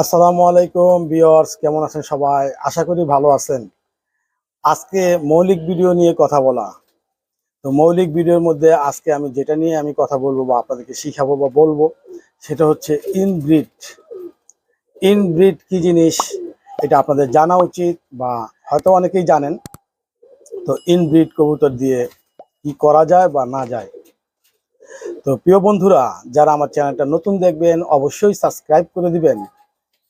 আসসালামু আলাইকুম বিয়ার্স কেমন আছেন সবাই? আশা করি ভালো আছেন। আজকে মৌলিক ভিডিও নিয়ে কথা বলা। তো মৌলিক ভিডিওর মধ্যে আজকে আমি যেটা নিয়ে আমি কথা বলব বা আপনাদেরকে শিখাবো বা বলব, সেটা হচ্ছে ইনব্রিড ইনব্রিড কি জিনিস, এটা আপনাদের জানা উচিত বা হয়তো অনেকেই জানেন। তো ইনব্রিড কবুতর দিয়ে কি করা যায় বা না যায়। তো প্রিয় বন্ধুরা, যারা আমার চ্যানেলটা নতুন দেখবেন, অবশ্যই সাবস্ক্রাইব করে দিবেন।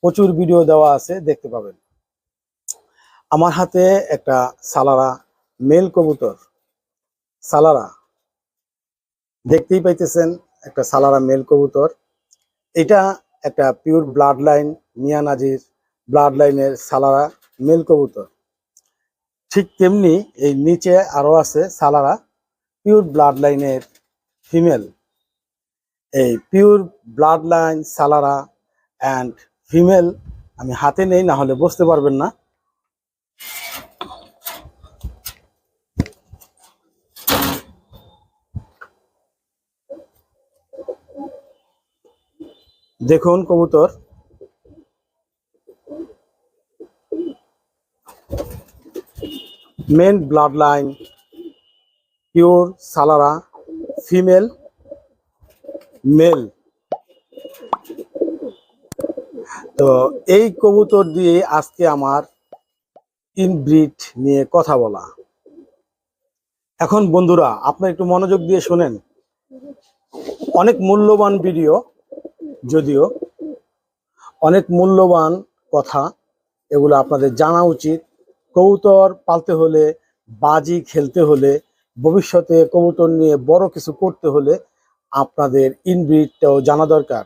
প্রচুর ভিডিও দেওয়া আছে, দেখতে পাবেন। আমার হাতে একটা সালারা, মেল কবুতর, সালারা। দেখতেই পাইতেছেন একটা সালারা মেল কবুতর। এটা একটা pure blood line Miya Nazir blood লাইনের সালারা মেল কবুতর। ঠিক তেমনি এই নিচে আরও আছে সালারা পিওর ব্লাড লাইনের ফিমেল এই পিওর ব্লাড লাইন সালারা অ্যান্ড ফিমেল, আমি হাতে নেই, না হলে বুঝতে পারবেন না। দেখুন কবুতর। মেন ব্লাড লাইন পিওর, সালারা, ফিমেল, মেল। তো এই কবুতর দিয়ে আজকে আমার ইনব্রিড নিয়ে কথা বলা। এখন বন্ধুরা, আপনার একটু মনোযোগ দিয়ে শোনেন। অনেক মূল্যবান ভিডিও, যদিও অনেক মূল্যবান কথা, এগুলো আপনাদের জানা উচিত। কবুতর পালতে হলে, বাজি খেলতে হলে, ভবিষ্যতে কবুতর নিয়ে বড় কিছু করতে হলে আপনাদের ইনব্রিডটাও জানা দরকার।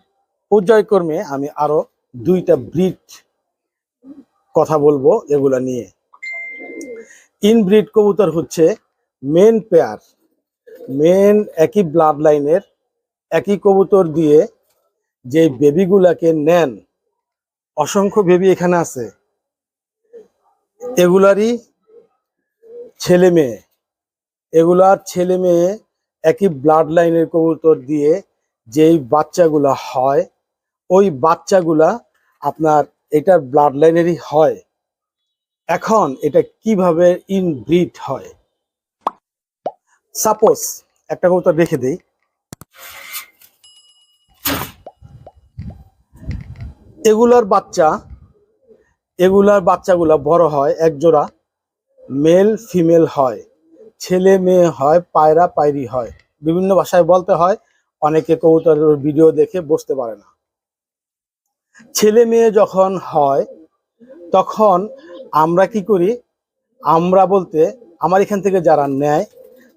পর্যায়ক্রমে আমি আরও দুইটা ব্রিড কথা বলব এগুলা নিয়ে। ইনব্রিড কবুতর হচ্ছে মেন পেয়ার মেন একই ব্লাড লাইনের একই কবুতর দিয়ে যে বেবিগুলাকে নেন, অসংখ্য বেবি এখানে আছে। এগুলারই ছেলে মেয়ে, এগুলার ছেলে মেয়ে একই ব্লাড লাইনের কবুতর দিয়ে যেই বাচ্চাগুলা হয় ওই বাচ্চাগুলা আপনার এটার ব্লাড লাইনেরই হয়। এখন এটা কীভাবে ইনব্রিড হয়? সাপোজ একটা কবুতর রেখে দেই। এগুলার বাচ্চা, এগুলার বাচ্চাগুলা বড় হয় এক জোড়া মেল ফিমেল হয়। ছেলে মেয়ে হয়, পায়রা, পায়রি হয়। বিভিন্ন ভাষায় বলতে হয়, অনেকে কবুতরের ভিডিও দেখে বসতে পারে না। ছেলে মেয়ে যখন হয়, তখন আমরা কি করি? আমরা বলতে আমার এখান থেকে যারা নেয়,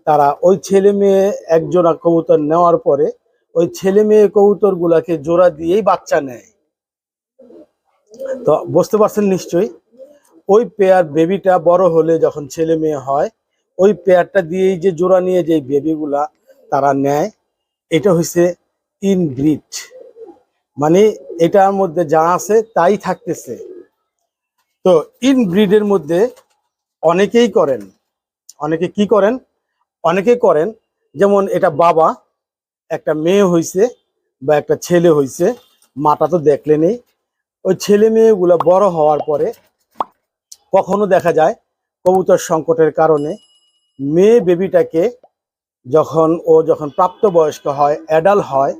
তারা ওই ছেলে মেয়ে একজোড়া কবুতর নেওয়ার পরে ওই ছেলে মেয়ে কবুতর গুলাকে জোড়া দিয়েই বাচ্চা নেয়। তো বুঝতে পারছেন নিশ্চয়ই? ওই পেয়ার বেবিটা বড় হলে যখন ছেলে মেয়ে হয়, ওই পেয়ারটা দিয়েই যে জোড়া নিয়ে যে বেবিগুলা তারা নেয়, এটা হচ্ছে ইনব্রিড। মানে এটার মধ্যে যা আছে তাই থাকতেছে। তো ইনব্রিডের মধ্যে অনেকেই করেন। অনেকে কি করেন? অনেকেই করেন, যেমন এটা বাবা, একটা মেয়ে হইছে বা একটা ছেলে হইছে, মাটা তো দেখলে নেই ওই ছেলে মেয়েগুলো বড় হওয়ার পরে কখনো দেখা যায় কবুতর সংকটের কারণে মেয়ে বেবিটাকে যখন ও যখন প্রাপ্তবয়স্ক হয় অ্যাডাল হয়,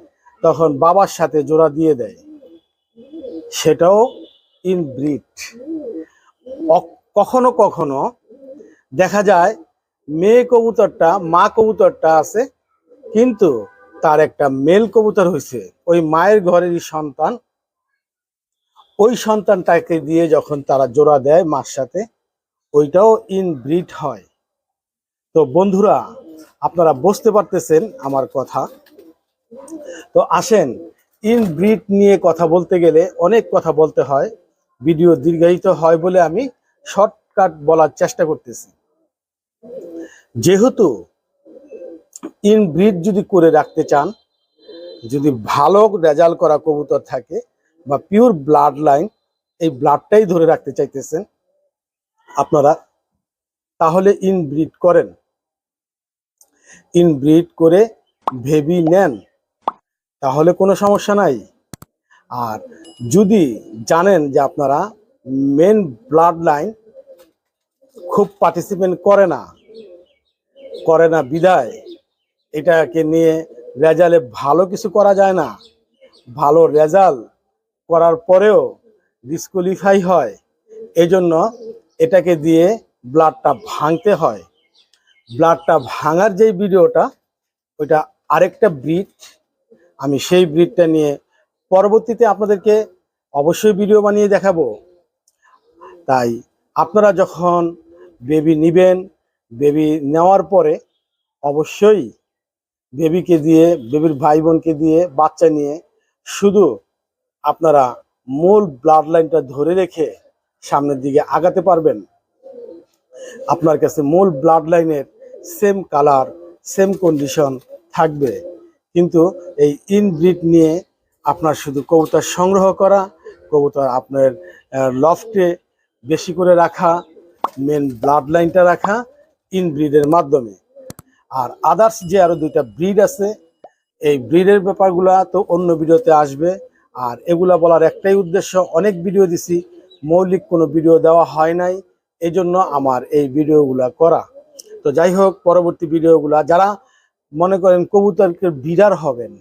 তখন বাবার সাথে জোড়া দিয়ে দেয়। সেটাও ইন ইনব্রিড কখনো কখনো দেখা যায় মেয়ে কবুতরটা, মা কবুতরটা আছে, কিন্তু তার একটা মেল কবুতর হয়েছে ওই মায়ের ঘরেরই সন্তান। ওই সন্তানটাকে দিয়ে যখন তারা জোড়া দেয় মার সাথে, ওইটাও ইন ইনব্রিড হয়। তো বন্ধুরা, আপনারা বুঝতে পারতেছেন আমার কথা। তো আসেন ইনব্রিড নিয়ে কথা বলতে গেলে অনেক কথা বলতে হয়। ভিডিও দীর্ঘায়িত হয় বলে আমি শর্টকাট বলার চেষ্টা করতেছি। যেহেতু ইন ইনব্রিড যদি করে রাখতে চান, যদি ভালো রেজাল্ট করা কবুতর থাকে বা পিওর ব্লাড লাইন, এই ব্লাডটাই ধরে রাখতে চাইতেছেন আপনারা, তাহলে ইনব্রিড করেন। ইনব্রিড করে ভেবি নেন। তাহলে কোনো সমস্যা নাই। আর যদি জানেন যে আপনারা মেন ব্লাড লাইন খুব পার্টিসিপেন্ট করে না করে না বিদায়, এটাকে নিয়ে রেজাল্টে ভালো কিছু করা যায় না, ভালো রেজাল্ট করার পরেও ডিসকোয়ালিফাই হয়, এজন্য এটাকে দিয়ে ব্লাডটা ভাঙতে হয়। ব্লাডটা ভাঙার যেই ভিডিওটা ওইটা আরেকটা ব্রিড আমি সেই ব্রিডটা নিয়ে পরবর্তীতে আপনাদেরকে অবশ্যই ভিডিও বানিয়ে দেখাবো। তাই আপনারা যখন বেবি নিবেন, বেবি নেওয়ার পরে অবশ্যই বেবিকে দিয়ে, বেবির ভাই বোনকে দিয়ে বাচ্চা নিয়ে শুধু আপনারা মূল ব্লাড লাইনটা ধরে রেখে সামনের দিকে আগাতে পারবেন। আপনার কাছে মূল ব্লাড লাইনের সেম কালার সেম কন্ডিশন থাকবে। কিন্তু এই ইনব্রিড নিয়ে আপনার শুধু কবুতর সংগ্রহ করা, কবুতর আপনার লফটে বেশি করে রাখা মেন ব্লাড লাইনটা রাখা ইনব্রিডের মাধ্যমে। আর আদার্স যে আরও দুইটা ব্রিড আছে, এই ব্রিডের ব্যাপারগুলা তো অন্য ভিডিওতে আসবে। আর এগুলা বলার একটাই উদ্দেশ্য, অনেক ভিডিও দিছি, মৌলিক কোনো ভিডিও দেওয়া হয় নাই এই জন্য আমার এই ভিডিওগুলা করা। তো যাই হোক, পরবর্তী ভিডিওগুলা যারা মনে করেন কবুতরকে বিডার হবেন।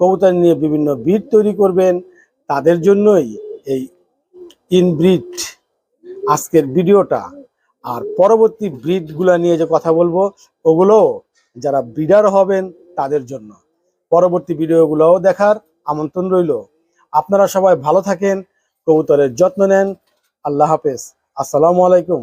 কবুতর নিয়ে বিভিন্ন ব্রিড তৈরি করবেন। তাদের জন্যই এই ইনব্রিড আজকের ভিডিওটা। আর পরবর্তী ব্রিডগুলা নিয়ে যে কথা বলব, ওগুলো যারা ব্রিডার হবেন তাদের জন্য। পরবর্তী ভিডিওগুলোও দেখার আমন্ত্রণ রইল। আপনারা সবাই ভালো থাকেন, কবুতরের যত্ন নেন। আল্লাহ হাফেজ। আসসালামু আলাইকুম।